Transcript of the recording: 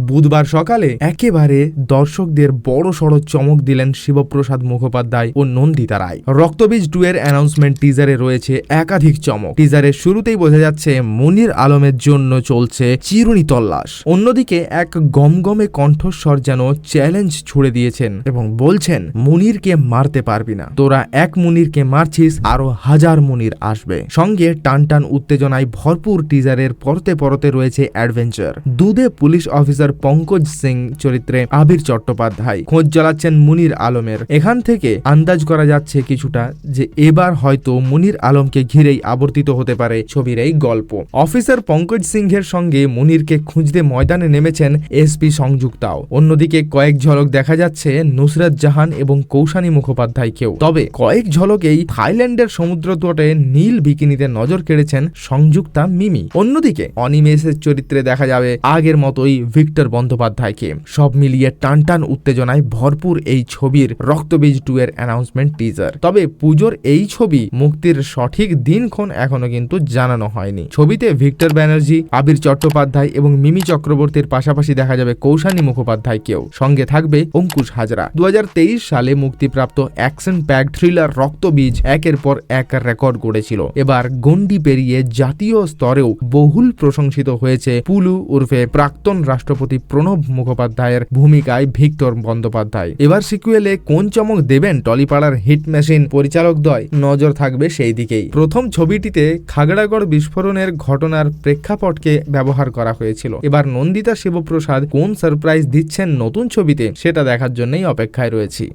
বুধবার সকালে একেবারে দর্শকদের বড় সড় চমক দিলেন শিবপ্রসাদ মুখোপাধ্যায় ও নন্দিতা রায়। রক্তবীজ টু এর অ্যানাউন্সমেন্ট টিজারে রয়েছে একাধিক চমক। টিজারের শুরুতেই বোঝা যাচ্ছে মনির আলমের জন্য চলছে চিরুনি তল্লাশ। অন্যদিকে এক গমগমে কণ্ঠস্বর যেন চ্যালেঞ্জ ছুড়ে দিয়েছেন এবং বলছেন, মুনিরকে মারতে পারবি না। তোরা এক মুনিরকে মারছিস, আরও হাজার মুনির আসবে। সঙ্গে টানটান উত্তেজনায় ভরপুর টিজারের পরতে পরতে রয়েছে অ্যাডভেঞ্চার। দুধে পুলিশ অফিসার পঙ্কজ সিং চরিত্রে আবির চট্টোপাধ্যায়। খোঁজ জ্বালাচ্ছেন মুনির আলমের। এখান থেকে আন্দাজ করা যাচ্ছে কিছুটা যে এবার হয়তো মুনির আলমকে ঘিরেই আবর্তিত হতে পারে ছবির এই গল্প। অফিসার পঙ্কজ সিংহের সঙ্গে মুনিরকে খুঁজতে ময়দানে নেমেছেন এসপি সংযুক্তাও। অন্যদিকে কয়েক ঝলক দেখা যাচ্ছে নুসরাত জাহান এবং কৌশানী মুখোপাধ্যায়কেও। তবে কয়েক ঝলকেই থাইল্যান্ডের সমুদ্র তটে নীল বিকিনিতে নজর কেড়েছেন সংযুক্তা মিমি। অন্যদিকে অনিমেষের চরিত্রে দেখা যাবে আগের মতোই ভিক্টর বন্দ্যোপাধ্যায়কে। সব মিলিয়ে টানটান উত্তেজনায় ভরপুর এই ছবির রক্তবীজ টু এর অ্যানাউন্সমেন্ট টিজার। তবে পুজোর এই ছবি মুক্তির সঠিক দিনক্ষণ এখনও কিন্তু জানানো হয়নি। ছবিতে ভিক্টর ব্যানার্জি, আবির চট্টোপাধ্যায় এবং মিমি চক্রবর্তীর পাশাপাশি দেখা যাবে কৌশানী মুখোপাধ্যায়কেও। সঙ্গে থাকবে অঙ্কুশ হাজরা। দু হাজার তেইশ সালে মুক্তিপ্রাপ্ত অ্যাকশন প্যাক থ্রিলার রক্তবীজ একের পর এক রেকর্ড গড়েছিল। এবার গন্ডি পেরিয়ে জাতীয় স্তরেও বহুল প্রশংসিত হয়েছে পুলু উর্ফে প্রাক্তন রাষ্ট্রপতি প্রণব মুখোপাধ্যায়ের ভূমিকায় ভিক্টর বন্দ্যোপাধ্যায়। এবার সিকুয়েলে কোন চমক দেবেন টলিপাড়ার হিট মেশিন পরিচালক দয়? নজর থাকবে সেই দিকেই। প্রথম ছবিটিতে খাগড়াগড় বিস্ফোরণের ঘটনার প্রেক্ষাপটকে ব্যবহার করা হয়েছিল। এবার নন্দিতা শিবপ্রসাদ কোন সারপ্রাইজ দিচ্ছেন নতুন ছবিতে, সেটা দেখার জন্যই অপেক্ষায় রয়েছি।